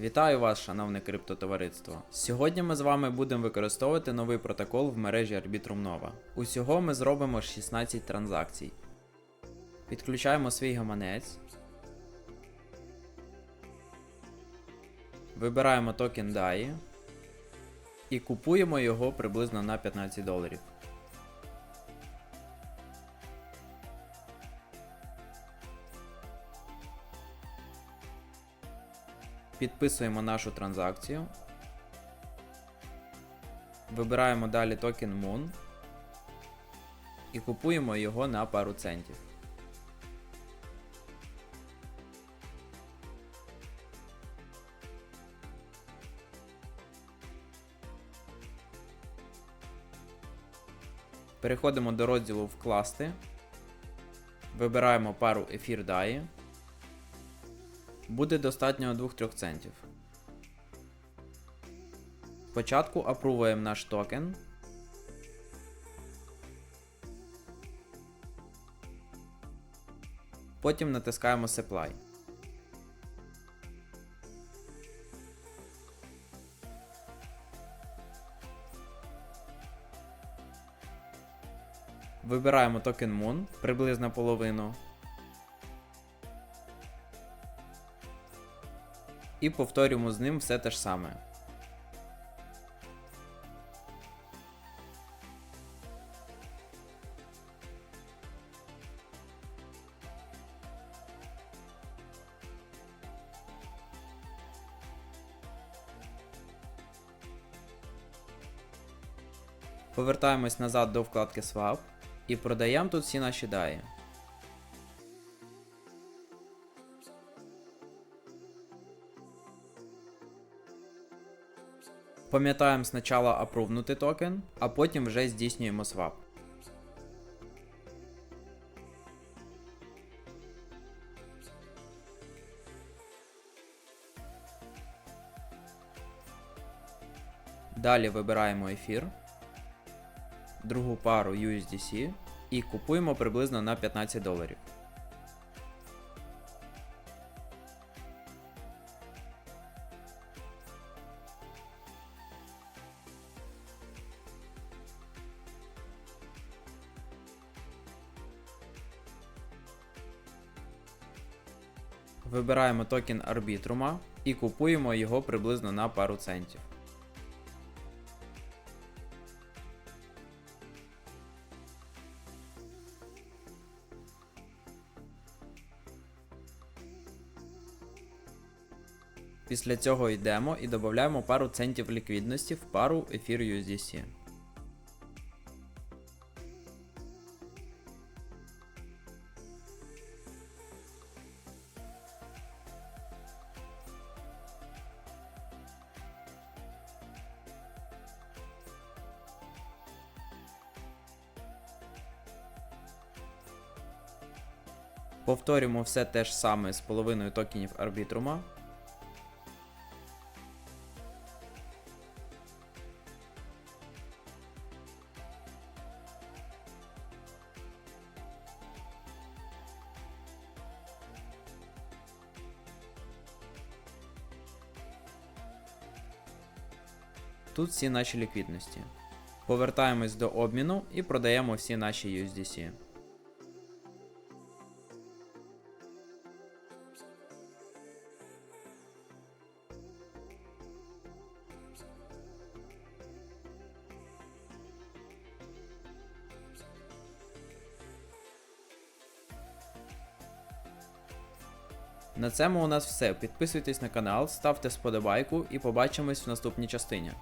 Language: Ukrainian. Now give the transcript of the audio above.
Вітаю вас, шановне криптотовариство. Сьогодні ми з вами будемо використовувати новий протокол в мережі Arbitrum Nova. Усього ми зробимо 16 транзакцій. Підключаємо свій гаманець. Вибираємо токен DAI і купуємо його приблизно на 15 доларів. Підписуємо нашу транзакцію. Вибираємо далі токен Moon і купуємо його на пару центів. Переходимо до розділу Вкласти. Вибираємо пару ефір DAI. Буде достатньо 2-3 центів. Спочатку апрувуємо наш токен. Потім натискаємо Supply. Вибираємо токен Moon приблизно половину. І повторюємо з ним все те ж саме. Повертаємось назад до вкладки Swap і продаємо тут всі наші DAI. Пам'ятаємо спочатку апрувнути токен, а потім вже здійснюємо свап. Далі вибираємо ефір, другу пару USDC і купуємо приблизно на 15 доларів. Вибираємо токен арбітрума і купуємо його приблизно на пару центів. Після цього йдемо і додаємо пару центів ліквідності в пару ефір USDC. Повторюємо все те ж саме з половиною токенів арбітрума. Тут всі наші ліквідності. Повертаємось до обміну і продаємо всі наші USDC. На цьому у нас все. Підписуйтесь на канал, ставте сподобайку і побачимось в наступній частині.